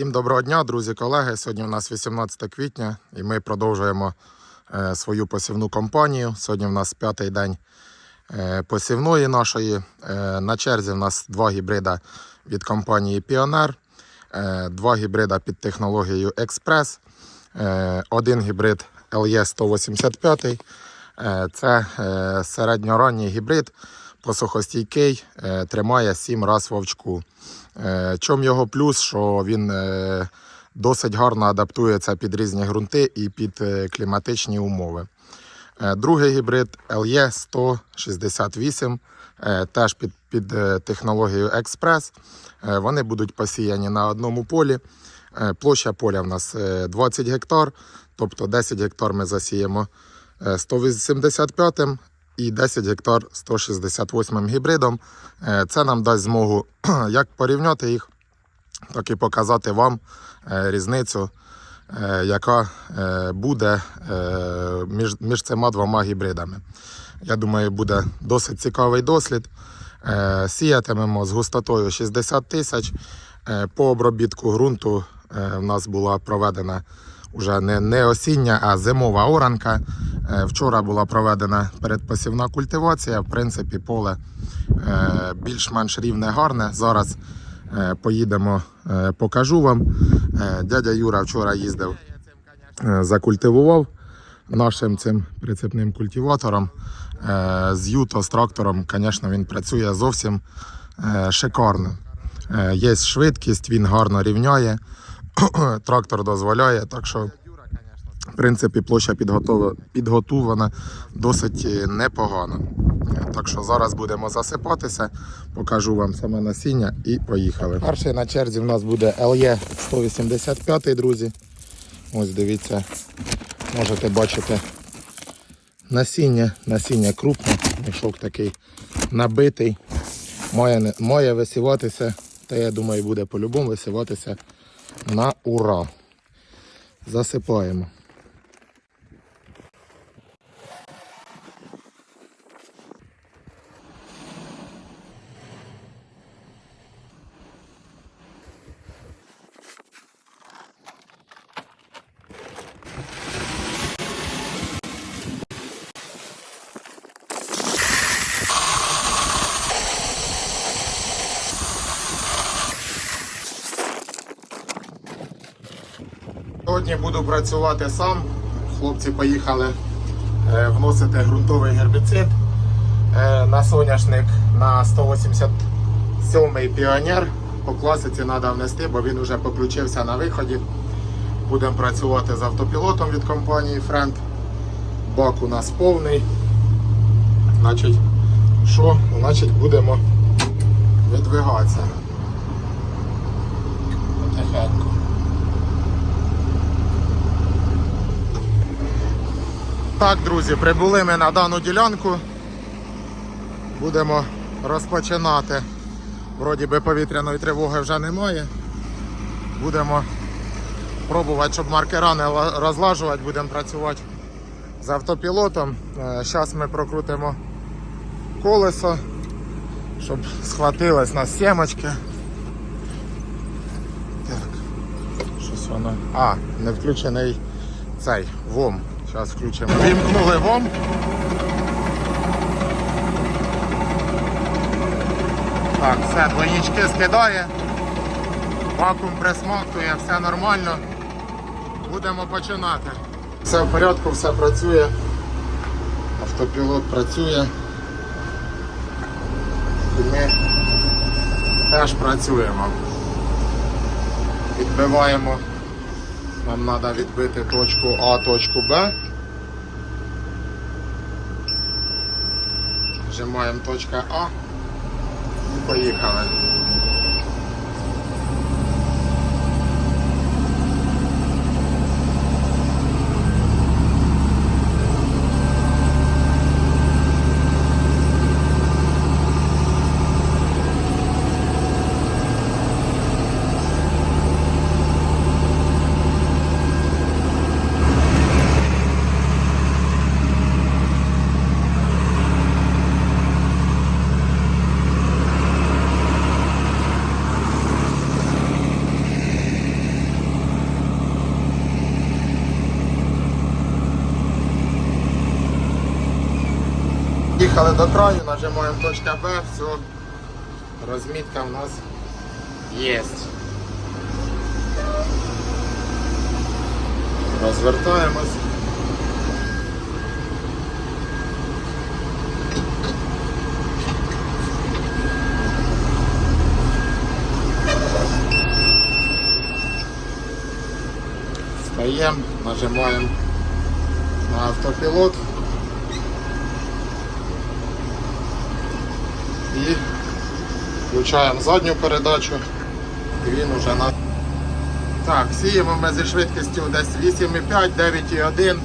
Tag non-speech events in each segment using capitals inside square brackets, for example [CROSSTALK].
Всім доброго дня, друзі, колеги. Сьогодні у нас 18 квітня і ми продовжуємо е, свою посівну кампанію. Сьогодні у нас п'ятий день е, посівної нашої. Е, на черзі у нас два гібрида від компанії Pioneer, два гібрида під технологією е, один гібрид LE 185. Е, це середньоранній гібрид, посухостійкий, е, тримає 7 раз вовчку. Е, Чом його плюс, що він е, досить гарно адаптується під різні ґрунти і під кліматичні умови. Другий гібрид LE 168, е, теж під, під технологією Експрес. Вони будуть посіяні на одному полі. Площа поля в нас е, 20 гектар, тобто 10 гектар ми засіємо е, 185 і 10 гектар 168 гібридом. Е, Це нам дасть змогу [CLEARS THROAT] як порівняти їх, так і показати вам е, різницю, е, яка буде між, цими двома гібридами. Я думаю, буде досить цікавий дослід. Сіятимемо з густотою 60 тисяч. По обробітку ґрунту в нас була проведена вже не, не осіння, а зимова оранка. Е, Вчора була проведена передпосівна культивація. В принципі, поле е, більш-менш рівне, гарне. Зараз е, поїдемо, покажу вам. Дядя Юра вчора їздив, закультивував нашим цим прицепним культиватором. З Юто, з трактором, звісно, він працює зовсім шикарно. Є швидкість, він гарно рівняє. [CLEARS THROAT] Трактор дозволяє, так що в принципі, площа підготовлена досить е, непогано. Так що зараз будемо засипатися, покажу вам саме насіння і поїхали. Перший на черзі в нас буде LE 185, друзі. Ось дивіться, можете бачити насіння, насіння крупне, мішок такий набитий. Має, має висіватися, та я думаю, буде по-любому висіватися на ура. Засипаємо. Сьогодні буду працювати сам. Хлопці поїхали е, вносити ґрунтовий гербіцид е, на соняшник на 187-й піонер. По класиці треба внести, бо він вже поключився на виході. Будемо працювати з автопілотом від компанії Friend. Бак у нас повний. Значить, що? Значить, будемо видвигатися. Потихеньку. Так, друзі, прибули ми на дану ділянку. Будемо розпочинати. Вроді би повітряної тривоги вже немає. Будемо пробувати, щоб маркера не розлажувати, будемо працювати з автопілотом. Зараз ми прокрутимо колесо, щоб схватилось на сімочки. Так, щось воно. А, не включений цей ВОМ. Зараз включимо. Вімкнули ВОМ. Так, все, двойнички скидає. Вакуум присмоктує, все нормально. Будемо починати. Все в порядку, все працює. Автопілот працює. І ми теж працюємо. Відбиваємо. Нам треба відбити точку А, точку Б. Нажимаємо точка А і поїхали. Їхали до краю, нажимаємо точка Б, все. Розмітка в нас є. Розвертаємось. Встаємо, нажимаємо на автопілот. І включаємо задню передачу. І він уже на. Так, сіємо ми зі швидкістю десь 8,5, 9,1. Е,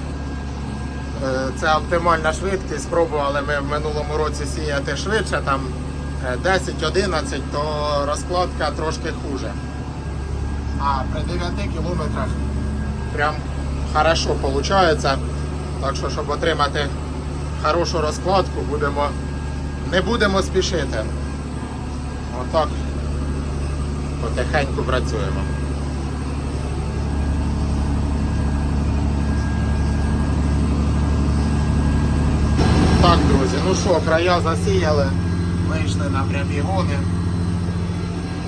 Це оптимальна швидкість. Спробували ми в минулому році сіяти швидше, там е, 10-11, то розкладка трошки хуже. А при 9 кілометрах прям хорошо виходить. Так що, щоб отримати хорошу розкладку, будемо, не будемо спішити. Отак потихеньку працюємо. Так, друзі, ну що, края засіяли, вийшли на прямі гони.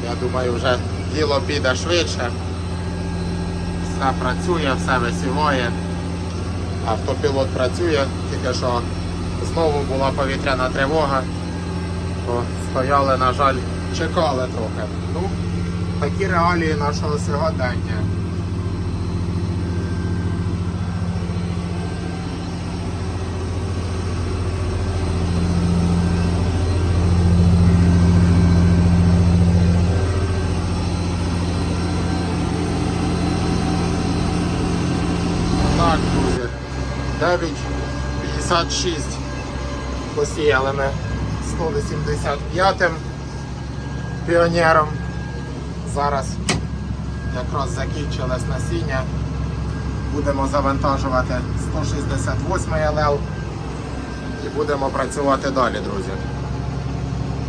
Я думаю, вже діло піде швидше. Все працює, все висіває. Автопілот працює, тільки що знову була повітряна тривога, то стояли, на жаль, чекали трохи. Ну, такі реалії нашого сьогодення. Так, друзі, 9,56 посіяли ми 185-м піонером. Зараз якраз закінчилось насіння. Будемо завантажувати 168 ЛЛ і будемо працювати далі, друзі.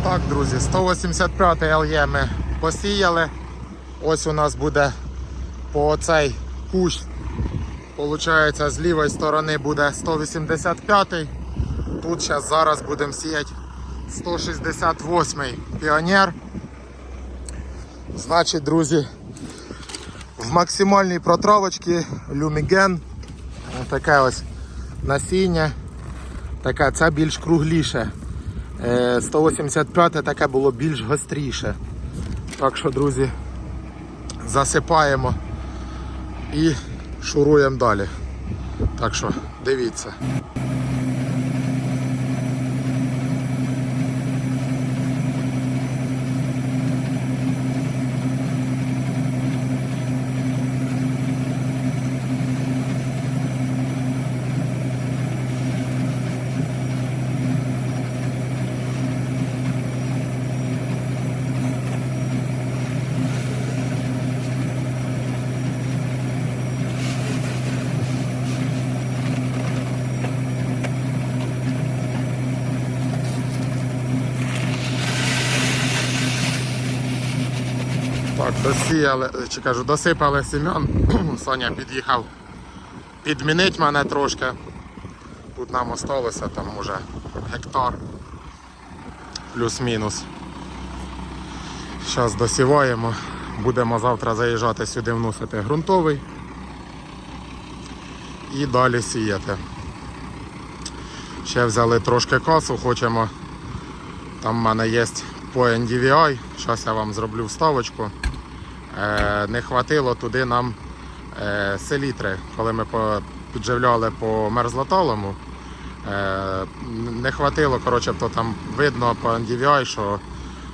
Так, друзі, 185 ЛЄ ми посіяли. Ось у нас буде по цей кущ Получається, з лівої сторони буде 185 Тут зараз зараз будемо сіяти 168 й піонер. Значить, друзі, в максимальній протравочці люміген. Таке ось насіння. Таке, це більш кругліше. Е, 185 таке було більш гостріше. Так що, друзі, засипаємо і шуруємо далі. Так що дивіться. Так, досіяли, чи кажу, досипали сім'ян. [CLEARS THROAT] Соня під'їхав підмінить мене трошки. Тут нам осталося там уже гектар плюс-мінус. Зараз досіваємо. Будемо завтра заїжджати сюди вносити ґрунтовий і далі сіяти. Ще взяли трошки касу, хочемо. Там в мене є по NDVI. Зараз я вам зроблю вставочку. Е, не хватило туди нам е, селітри, коли ми підживляли по мерзлоталому. Е, не хватило, коротше, то там видно по NDVI, що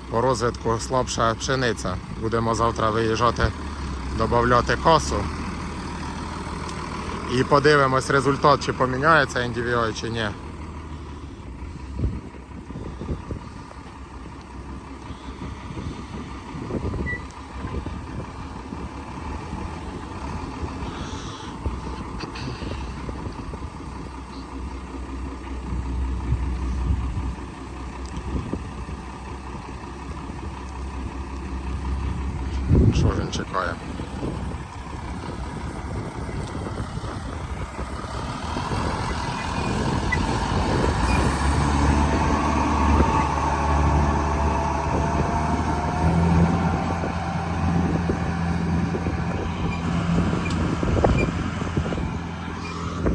по розвитку слабша пшениця. Будемо завтра виїжджати, додати косу. І подивимось результат, чи поміняється NDVI, чи ні. чекає.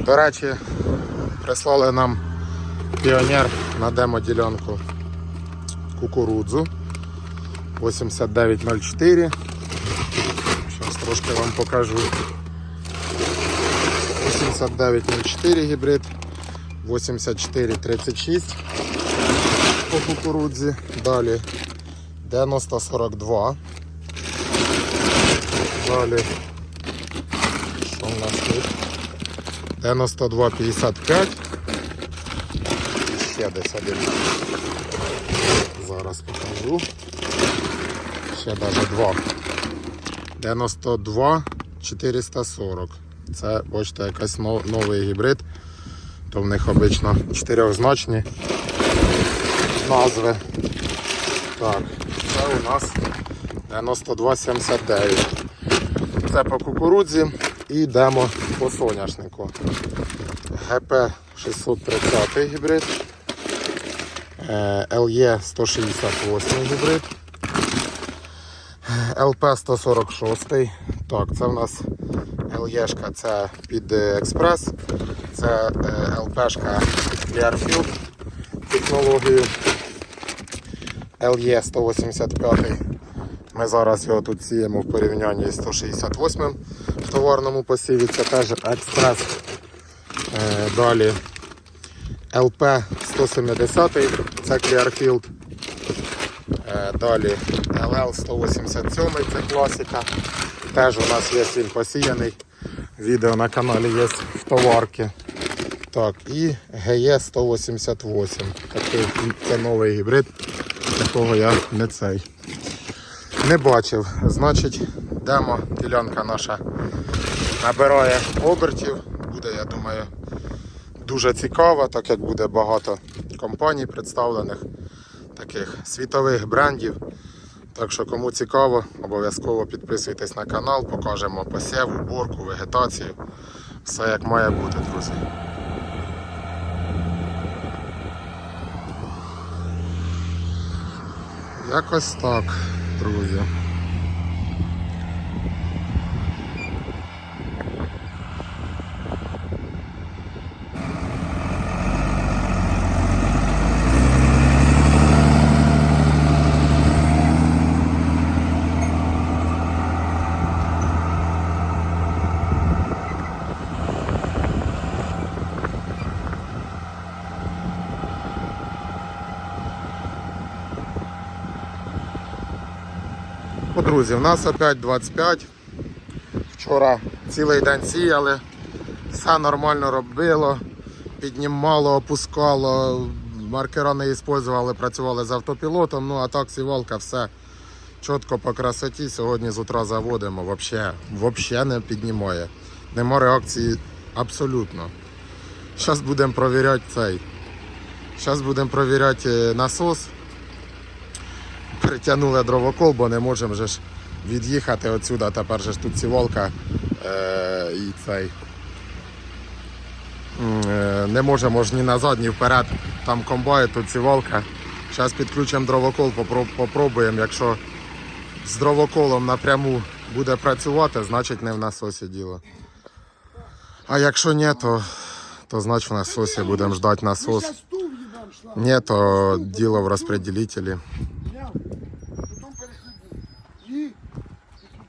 До речі, прислали нам піонер на демо-ділянку кукурудзу 8904. Трошки вам покажу. 8904 гібрид, 8436 по кукурудзі. Далі 9042. Далі. Що в нас тут? 9255. І ще десь один. Зараз покажу. Ще навіть два. 92 440. Це, бачите, но- новий гібрид. То в них обично чотирьохзначні назви. Так, це у нас 9279. Це по кукурудзі і йдемо по соняшнику. ГП 630 гібрид. ЛЕ 168 гібрид. ЛП 146. Так, це в нас ЛЕшка, це під експрес. Це е, ЛПшка Clearfield технологію. LE 185. Ми зараз його тут сіємо в порівнянні з 168 в товарному посіві. Це теж експрес. Е, Далі ЛП 170, це Clearfield. Е, Далі LL 187, це класика. Теж у нас є він посіяний. Відео на каналі є в товарки. Так, і GE 188. Такий це новий гібрид, такого я не цей. Не бачив. Значить, демо, ділянка наша набирає обертів. Буде, я думаю, дуже цікава, так як буде багато компаній представлених, таких світових брендів. Так що кому цікаво, обов'язково підписуйтесь на канал, покажемо посів, уборку, вегетацію. Все як має бути, друзі. Якось так, друзі. О, друзі, в нас опять 25. Вчора цілий день сіяли, все нормально робило, піднімало, опускало, маркера не використовували, працювали з автопілотом, ну а так сівалка все чітко по красоті. Сьогодні з утра заводимо, взагалі, взагалі не піднімає. Нема реакції абсолютно. Зараз будемо перевіряти цей. Зараз будемо перевіряти е, насос притягнули дровокол, бо не можемо же ж від'їхати отсюда. Тепер же ж тут сівалка е, і цей. Е, не можемо ж ні назад, ні вперед. Там комбайн, тут сівалка. Зараз підключимо дровокол, попро- попробуємо. Якщо з дровоколом напряму буде працювати, значить не в насосі діло. А якщо ні, то, то значить в насосі будемо ждати насос. Шла. Ні, то діло в розпределителі. Зняв. Потім переходимо. І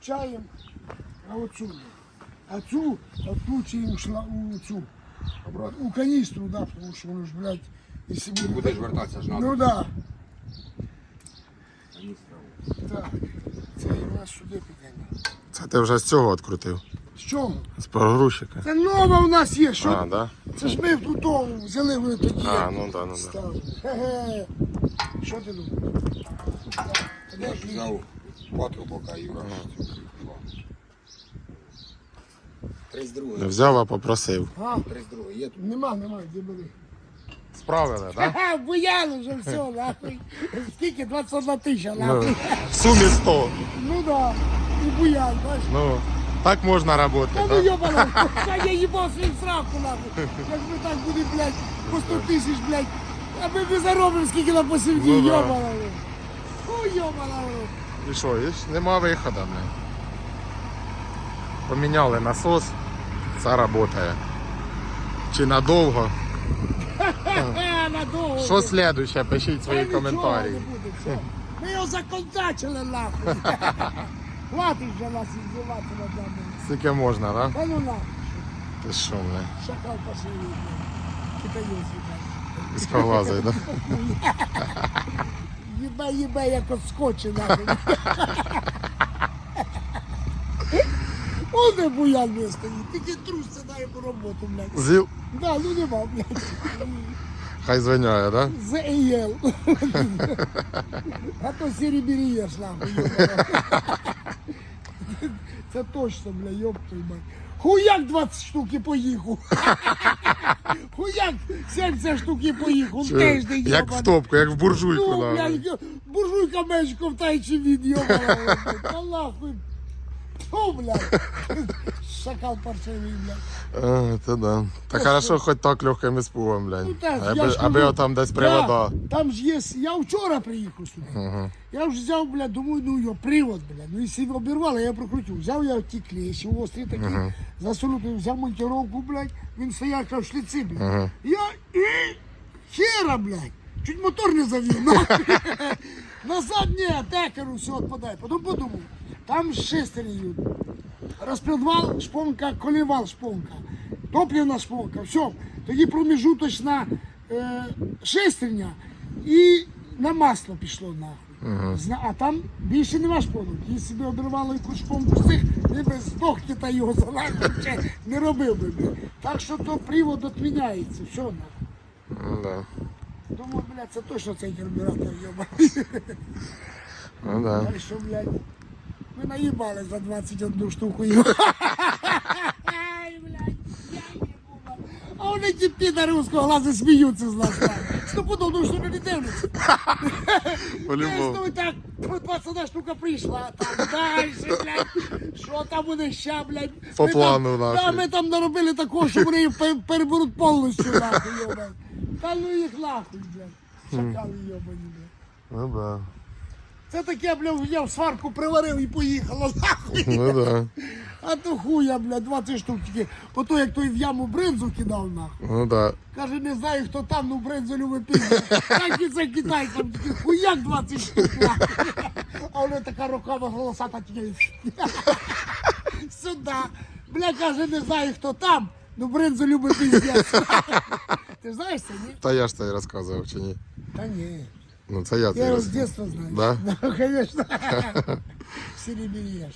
підключаємо на оцю. А цю відключуємо шла у цю. У каністру, да, тому що воно ж, блядь, якщо буде... Будеш вертатися ж надо. Ну да. Так. Це і нас сюди піде. Це ти вже з цього відкрутив. З чого? З прогрузчика. Це нова у нас є, що? А, да? Це ж ми тут взяли вони тоді. А, ну да, ну да. Ставили. Хе-хе. Що ти думаєш? Я ж взяв патрубока Юра. Не взяв, а попросив. А. Є тут. нема, нема, де були. Справили, так? Ха, бояли вже все, [LAUGHS] нахуй. Скільки? 21 тисяча, Ну, нахуй. в сумі 100. Ну да. І буян, бачиш. Ну, так можна працювати, Та ну так? йобана, [LAUGHS] та я їбав свою сравку, нахуй. Якби так буде, блядь, по 100 тисяч, блядь. Аби ми заробимо, скільки на посівні, Ну да. йобана. Ой, йобана. І що, і нема виходу, блин. Поміняли насос, все працює. чи надовго. Надовго. Що слідуще, пишіть свої Та коментарі. не буде, все. Ми його закончили нахуй. [LAUGHS] Хватить вже нас іздівати над нами. Скільки можна? Да? Та ну нахуй. Ти що, бля? Шакал посередине. Китаєць, їбать. Іскоглазий, да? [LAUGHS] Їбе, їбе, як от скотче нахуй. Оне буян не стоїть, тільки трусся дай йому роботу, блядь. Зіл. Да, ну нема, блядь. Хай звиняє, да? ЗЕЛ. А то сірібірієш, нахуй. Це точно, бля, ёб твою мать. Хуяк 20 штук і поїхав. Хуяк 70 штук і поїхав. Тиждень, Як в топку, як в буржуйку. Ну, да. блядь, буржуйка ковтає, ковтаючи він, йобана. Та нахуй. Фу, блядь. Шакал паршивий, блядь. А, це да. Та хорошо, хоч так легким іспугом, блядь. Ну так, я аби, ж аби кажу, отам десь привода. Да, там ж є. Я вчора приїхав сюди. Я вже взяв, бля, думаю, ну його привод, бля. Ну якщо обірвали, я прокрутив. Взяв я ті клещі, острі такі, засунув, взяв монтировку, блядь, він стояв як в шліці, блядь. Я і хера, блядь. Чуть мотор не завів. нахуй. [LAUGHS] Назад ні, текеру все відпадає. Потім подумав, там шестерні. Розпредвал, шпонка, колівал, шпонка, топлівна шпонка, все. Тоді проміжуточна е, шестерня і на масло пішло нахуй. Зна- А там більше нема шпонок. Якщо б обірвало якусь шпонку з цих, ти би здох та його за ще не робив би. бля. Так що то привод відміняється, все нахуй. Ну, да. Думаю, блядь, це точно цей карбюратор йобаний. Ну, да. Так що, блядь, ми наїбали за 21 штуку А вони ті підари узкого глазу сміються з нас. Стопудово, що не дивляться. По-любому. Ну так, 20 штука прийшла, там далі, блядь, що там буде ще, блядь. По Ми плану, там, нахуй. Да, ми там наробили такого, що вони їх переберуть повністю, нахуй, йобай. Та ну їх нахуй, блядь. Шакали йобані, блядь. Ну, да. Це таке, блядь, я в сварку приварив і поїхало, нахуй. Ну, да. А то хуя, блядь, 20 штук тільки. По то, як той в яму бринзу кидав, нахуй. Ну, да. Каже, не знаю, хто там, ну бринзу любить пізно. Так і це китайцям, тільки хуяк 20 штук. нахуй. А вона така рукава голосата тільки. Сюди. Бля, каже, не знаю, хто там, ну бринзу любить піздець. Ти знаєш це, ні? Та я ж це і розказував, чи ні? Та ні. Ну, це я Я його з детства знаю. Да? [LAUGHS] Ну, конечно. [LAUGHS] Серебрєш.